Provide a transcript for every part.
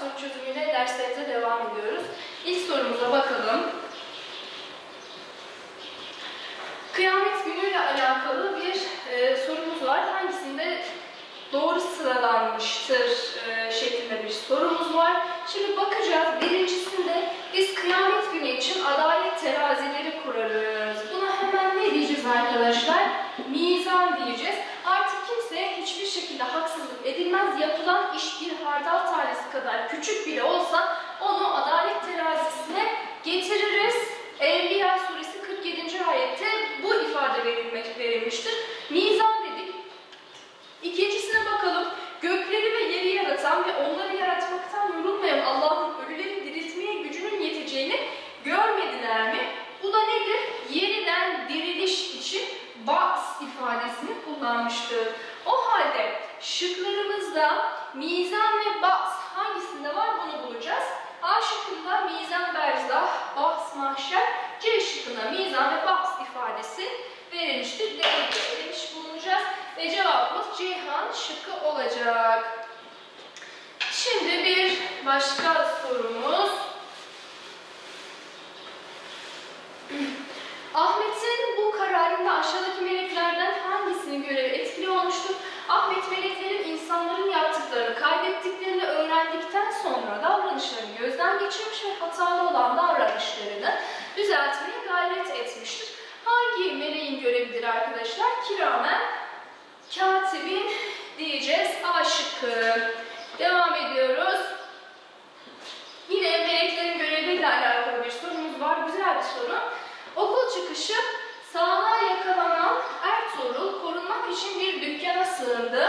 soru çözümüyle derslerimize devam ediyoruz. İlk sorumuza bakalım. Kıyamet günüyle alakalı bir e, sorumuz var. Hangisinde doğru sıralanmıştır e, şeklinde bir sorumuz var. Şimdi bakacağız. Birincisinde biz kıyamet günü için adalet terazileri kurarız. Buna hemen ne diyeceğiz arkadaşlar? Mizan diyeceğiz. Artık kimseye hiçbir şekilde haksızlık edilmez. Yapılan iş bir hardal kadar küçük bile olsa onu adalet terazisine getiririz. Enbiya suresi 47. ayette bu ifade verilmek verilmiştir. Mizan dedik. İkincisine bakalım. Gökleri ve yeri yaratan ve onları yaratmaktan yorulmayan Allah'ın ölüleri diriltmeye gücünün yeteceğini görmediler mi? Bu da nedir? Yeniden diriliş için ba's ifadesini kullanmıştır. O halde şıklarımızda mizan ve ba's hangisinde var bunu bulacağız. A şıkkında mizan berzah, ba's mahşer, C şıkkında mizan ve ba's ifadesi verilmiştir. D'yi demiş bulunacağız ve cevabımız Ceyhan şıkkı olacak. Şimdi bir başka sorumuz. Ahmet'in bu kararında aşağıdaki meleklerden hangisinin görevi etkili olmuştur? Ahmet meleklerin insanların yaptıklarını, kaydettiklerini öğrendikten sonra davranışlarını gözden geçirmiş ve hatalı olan davranışlarını düzeltmeye gayret etmiştir. Hangi meleğin görevidir arkadaşlar? Kiramen katibin diyeceğiz. A şıkkı. Devam ediyoruz. Yine meleklerin göreviyle alakalı bir sorumuz var. Güzel bir soru. Okul çıkışı sağlığa yakalanan Ertuğrul korunmak için bir dükkana sığındı.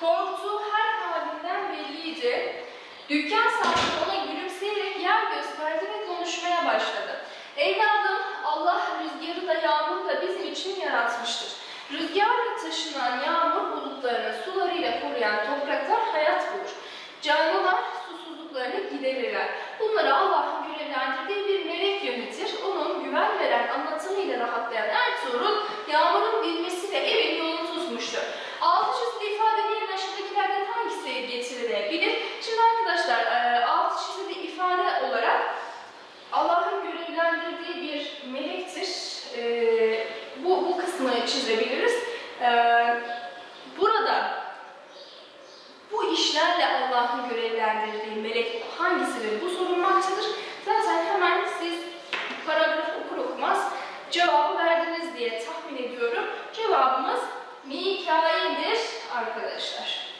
Korktuğu her halinden belliydi. Dükkan sahibi ona gülümseyerek yer gösterdi ve konuşmaya başladı. Evladım Allah rüzgarı da yağmuru da bizim için yaratmıştır. Rüzgarla taşınan yağmur bulutlarını sularıyla koruyan topraklar hayat bulur. Canlılar susuzluklarını giderirler. Bunları Allah'ın görevlendirdiği bir melek yönetir. Onun güven veren anlatımıyla rahatlayan Ertuğrul, yağmurun bilmesiyle evin yolunu tutmuştur. 600 diye tahmin ediyorum. Cevabımız Mikail'dir arkadaşlar.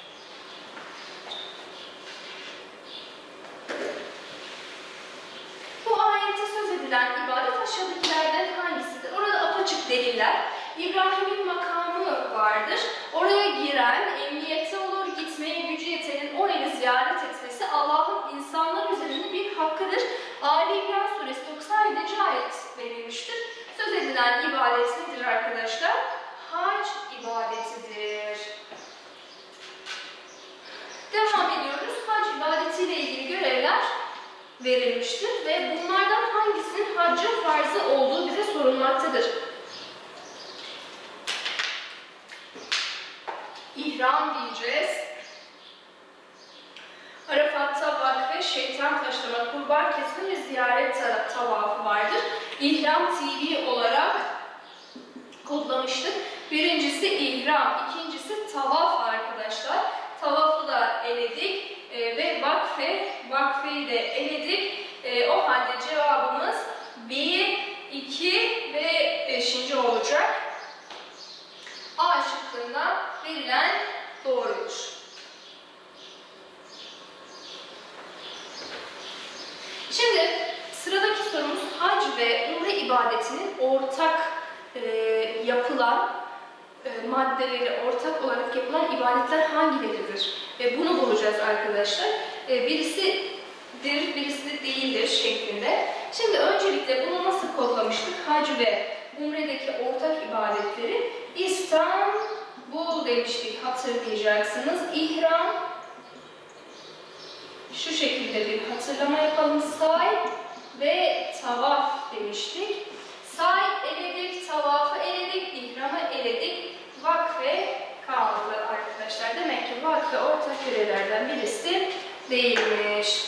Bu ayette söz edilen ibadet aşağıdakilerden hangisidir? Orada apaçık deliller. İbrahim'in makamı vardır. Oraya giren, emniyette olur, gitmeye gücü yetenin orayı ziyaret etmesi Allah'ın insanlar üzerinde bir hakkıdır. Ali İmran suresi 97. ayet verilmiştir. Edilen ibadet nedir arkadaşlar? Hac ibadetidir. Devam ediyoruz. Hac ibadetiyle ilgili görevler verilmiştir ve bunlardan hangisinin haccın farzı olduğu bize sorulmaktadır. İhram diyeceğiz. Arafat'ta vakfe, şeytan taşlama, kurban kesme ve ziyaret ta- tavafı vardır. İhram TV olarak kodlamıştık. Birincisi ihram, ikincisi tavaf arkadaşlar. Tavafı da eledik e, ve vakfe, vakfeyi de eledik. E, o halde cevabımız 1, 2 ve 5. olacak. A şıkkında verilen doğrudur. Şimdi sıradaki sorumuz hac ve umre ibadetinin ortak e, yapılan e, maddeleri ortak olarak yapılan ibadetler hangileridir? E, bunu bulacağız arkadaşlar. E, birisidir, birisi de değildir şeklinde. Şimdi öncelikle bunu nasıl kodlamıştık? Hac ve umredeki ortak ibadetleri İstanbul demiştik hatırlayacaksınız. İhram şu şekilde bir hatırlama yapalım. Say ve tavaf demiştik. Say eledik, tavafı eledik, ihramı eledik, vakfe kaldı arkadaşlar. Demek ki vakfe ortak görevlerden birisi Değilmiş.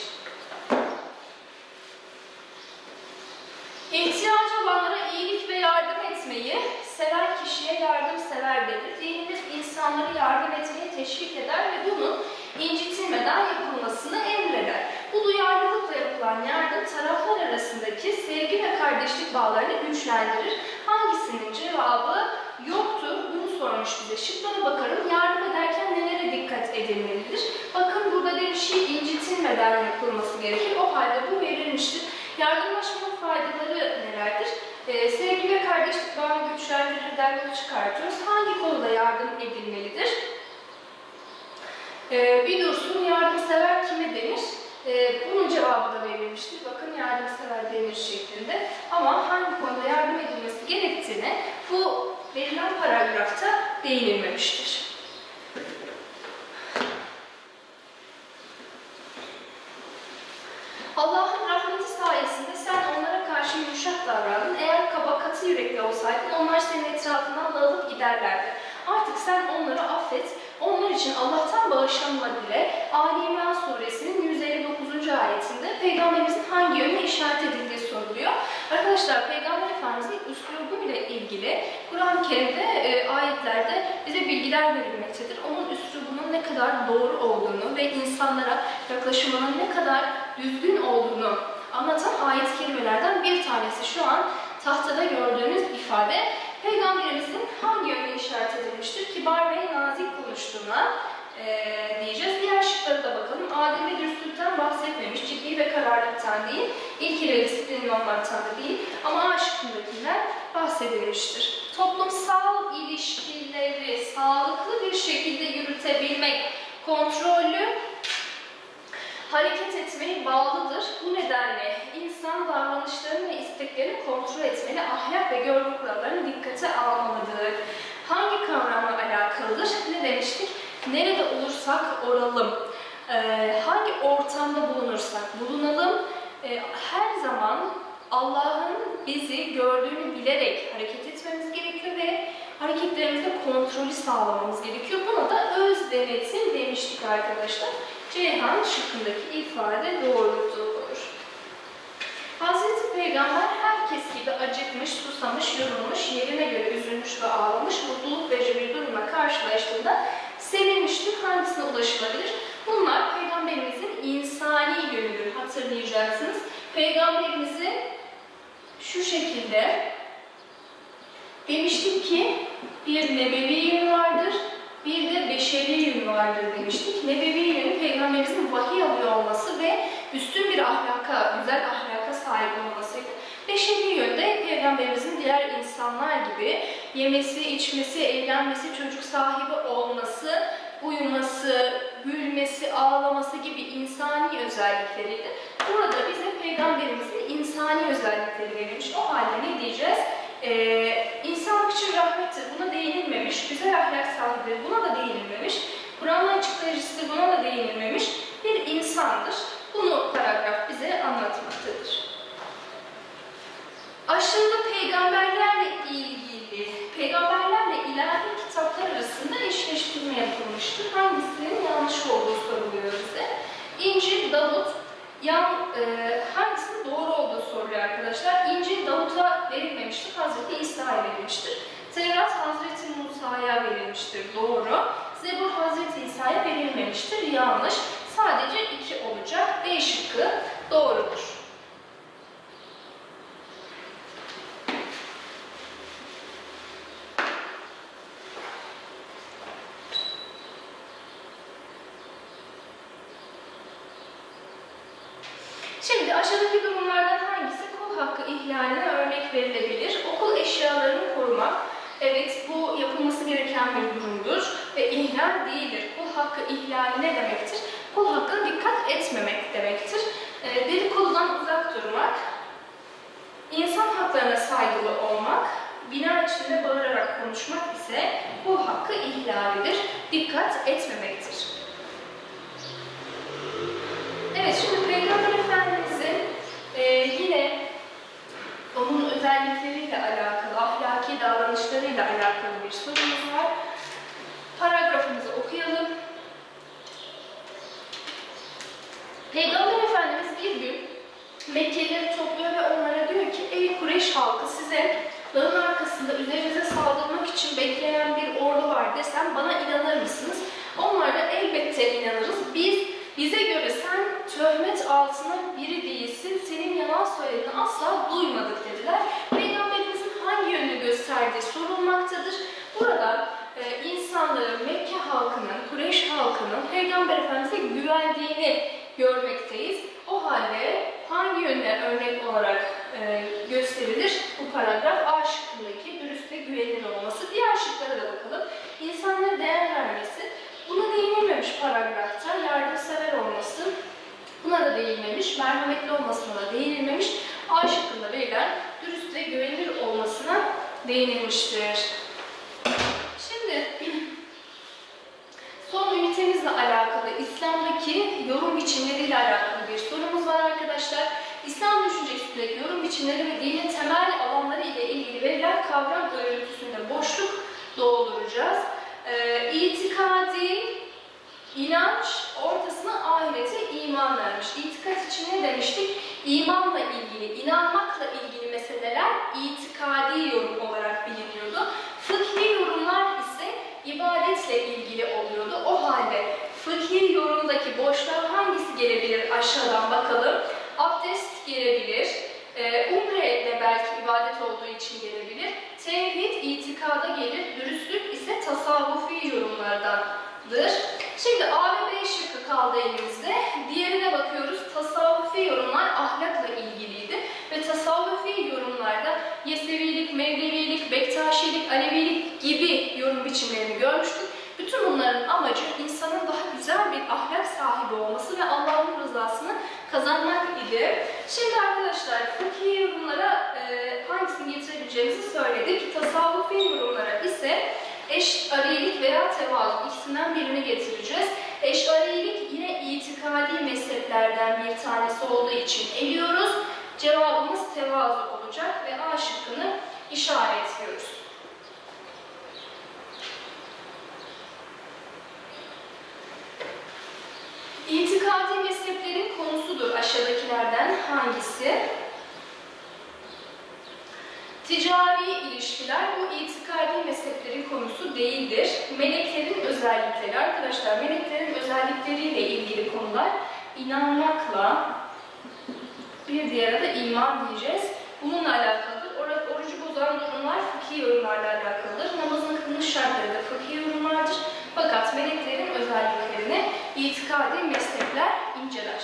İhtiyacı olanlara iyilik ve yardım etmeyi, seven kişiye yardımsever denir. Dinimiz insanları yardım etmeye teşvik eder ve bunun incitilmeden yapılmasını emreder. Bu duyarlılıkla yapılan yardım taraflar arasındaki sevgi ve kardeşlik bağlarını güçlendirir. Hangisinin cevabı yoktur? Bunu sormuş bize. Şıklara bakalım. Yardım ederken nelere dikkat edilmelidir? Bakın burada demiş ki incitilmeden yapılması gerekir. O halde bu verilmiştir. Yardımlaşmanın faydaları nelerdir? Ee, sevgi ve kardeşlik bağını güçlendirir dergi çıkartıyoruz. Hangi konuda yardım edilmelidir? Ee, bir dursun yardımsever kime denir? Ee, bunun cevabı da verilmiştir. Bakın yardımsever denir şeklinde. Ama hangi konuda yardım edilmesi gerektiğine bu verilen paragrafta değinilmemiştir. Peygamberimizin hangi yönüne işaret edildiği soruluyor. Arkadaşlar Peygamber Efendimizin üslubu ile ilgili Kur'an-ı Kerim'de e, ayetlerde bize bilgiler verilmektedir. Onun üslubunun ne kadar doğru olduğunu ve insanlara yaklaşımının ne kadar düzgün olduğunu anlatan ayet kelimelerden bir tanesi şu an tahtada gördüğünüz ifade. Peygamberimizin hangi yönde işaret edilmiştir? Kibar ve nazik konuştuğuna e, diyeceğiz. Diğer şıklara da bakalım. Adem ve Ciddi ve kararlılıktan değil. İlk ve disiplinin olmaktan da değil. Ama A şıkkındakinden bahsedilmiştir. Toplumsal ilişkileri sağlıklı bir şekilde yürütebilmek, kontrollü hareket etmeye bağlıdır. Bu nedenle insan davranışlarını ve isteklerini kontrol etmeli, ahlak ve görgü kurallarını dikkate almalıdır. Hangi kavramla alakalıdır? Ne demiştik? Nerede olursak oralım, hangi ortamda bulunursak bulunalım, ee, her zaman Allah'ın bizi gördüğünü bilerek hareket etmemiz gerekiyor ve hareketlerimizde kontrolü sağlamamız gerekiyor. Buna da öz denetim demiştik arkadaşlar. Ceyhan şıkkındaki ifade doğrudur. Hazreti Peygamber herkes gibi acıkmış, susamış, yorulmuş, yerine göre üzülmüş ve ağlamış, mutluluk verici bir durumla karşılaştığında sevinmiştir. Hangisine ulaşılabilir? Bunlar Peygamberimizin insani yönüdür. Hatırlayacaksınız. Peygamberimizin şu şekilde demiştik ki bir nebevi yönü vardır, bir de beşeri yönü vardır demiştik. Nebevi yönü peygamberimizin vahiy alıyor olması ve üstün bir ahlaka, güzel ahlaka sahip olmasıydı. Beşeri yönde peygamberimizin diğer insanlar gibi yemesi, içmesi, evlenmesi, çocuk sahibi olması, uyuması, gülmesi, ağlaması gibi insani özellikleriydi. Burada bize peygamberimizin insani özellikleri verilmiş. O halde ne diyeceğiz? Ee, insanlık için rahmettir, buna değinilmemiş. Güzel ahlak sahibidir, buna da değinilmemiş. Kur'an'ın açıklayıcısıdır, buna da değinilmemiş. Bir insandır. Bunu paragraf bize anlatmaktadır. Aşağıda eşleştirme yapılmıştır. Hangisinin yanlış olduğu soruluyor bize. İncil, Davut, yan, e, hangisinin doğru olduğu soruluyor arkadaşlar. İncil Davut'a verilmemiştir, Hazreti İsa'ya verilmiştir. Tevrat Hazreti Musa'ya verilmiştir, doğru. Zebur Hazreti İsa'ya verilmemiştir, yanlış. Sadece iki olacak, B şıkkı doğrudur. Şimdi aşağıdaki durumlardan hangisi kul hakkı ihlaline örnek verilebilir? Okul eşyalarını korumak, evet bu yapılması gereken bir durumdur ve ihlal değildir. Kul hakkı ihlali ne demektir? Kul hakkına dikkat etmemek demektir. E, dedikodudan uzak durmak, insan haklarına saygılı olmak, bina içinde bağırarak konuşmak ise kul hakkı ihlalidir. Dikkat etmemektir. Evet, şimdi Peygamber Efendimiz'in e, yine onun özellikleriyle alakalı, ahlaki davranışlarıyla alakalı bir sorumuz var. Paragrafımızı okuyalım. Peygamber Efendimiz bir gün Mekkelileri topluyor ve onlara diyor ki ey Kureyş halkı size dağın arkasında üzerinize saldırmak için bekleyen bir ordu var desem bana inanır mısınız? Onlar da elbette inanırız. Biz bize göre sen töhmet altına biri değilsin. Senin yalan söylediğini asla duymadık dediler. Peygamberimizin hangi yönünü gösterdiği sorulmaktadır. Burada e, insanların, Mekke halkının, Kureyş halkının Peygamber Efendimiz'e güvendiğini görmekteyiz. O halde hangi yönde örnek olarak e, gösterilir bu paragraf? A şıkkındaki dürüst ve güvenilir olması. Diğer şıklara da bakalım. İnsanlara değer vermesi. Buna değinilmemiş paragrafta. Yardımsever olması. Buna da değinmemiş. Merhametli olmasına değinilmemiş. A şıkkında verilen dürüst ve güvenilir olmasına değinilmiştir. Şimdi son ünitemizle alakalı İslam'daki yorum biçimleriyle alakalı bir sorumuz var arkadaşlar. İslam düşüncesindeki yorum biçimleri ve dinin temel alanları ile ilgili verilen kavram örüntüsünde boşluk dolduracağız. Ee, itikadi inanç ortasına ahirete iman vermiş. İtikat için ne demiştik? İmanla ilgili, inanmakla ilgili meseleler itikadi yorum olarak biliniyordu. Fıkhi yorumlar ise ibadetle ilgili oluyordu. O halde fıkhi yorumdaki boşluğa hangisi gelebilir aşağıdan bakalım. Abdest gelebilir. Ee, umre de belki ibadet olduğu için gelebilir. Tevhid itikada gelir. Dürüstlük ise tasavvufi yorumlardandır. Şimdi A ve B şıkkı kaldı elimizde. Diğerine bakıyoruz. Tasavvufi yorumlar ahlakla ilgiliydi. Ve tasavvufi yorumlarda Yesevilik, Mevlevilik, Bektaşilik, Alevilik gibi yorum biçimlerini görmüştük. Bütün bunların amacı insanın daha güzel bir ahlak sahibi olması ve Allah'ın rızasını kazanmak idi. Şimdi arkadaşlar fıkhi yorumlara e, hangisini getirebileceğimizi söyledik. Tasavvufi yorumlara ise eşarilik veya tevazu ikisinden birini getireceğiz. Eşarilik yine itikadi mezheplerden bir tanesi olduğu için eliyoruz. Cevabımız tevazu olacak ve A şıkkını işaretliyoruz. İtikadi mezheplerin konusudur aşağıdakilerden hangisi? Ticari ilişkiler bu itikadi mezheplerin konusu değildir. Meleklerin özellikleri arkadaşlar meleklerin özellikleriyle ilgili konular inanmakla bir diğeri de iman diyeceğiz. Bununla alakalıdır. Bozan durumlar fıkhi yorumlarla alakalıdır. Namazın kılınış şartları da fıkhi yorumlardır. Fakat meleklerin özelliklerini itikadi mezhepler inceler.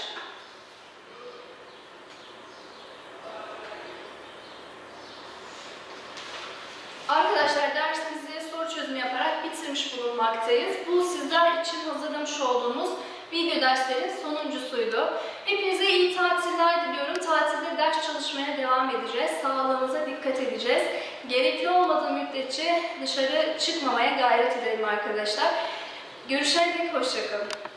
Arkadaşlar dersimizi soru çözümü yaparak bitirmiş bulunmaktayız. Bu sizler için hazırlamış olduğumuz video derslerin sonuncusuydu. Hepinize iyi tatiller diliyorum. Tatilde ders çalışmaya devam edeceğiz. Sağlığımıza dikkat edeceğiz. Gerekli olmadığı müddetçe dışarı çıkmamaya gayret edelim arkadaşlar. Görüşene dek hoşçakalın.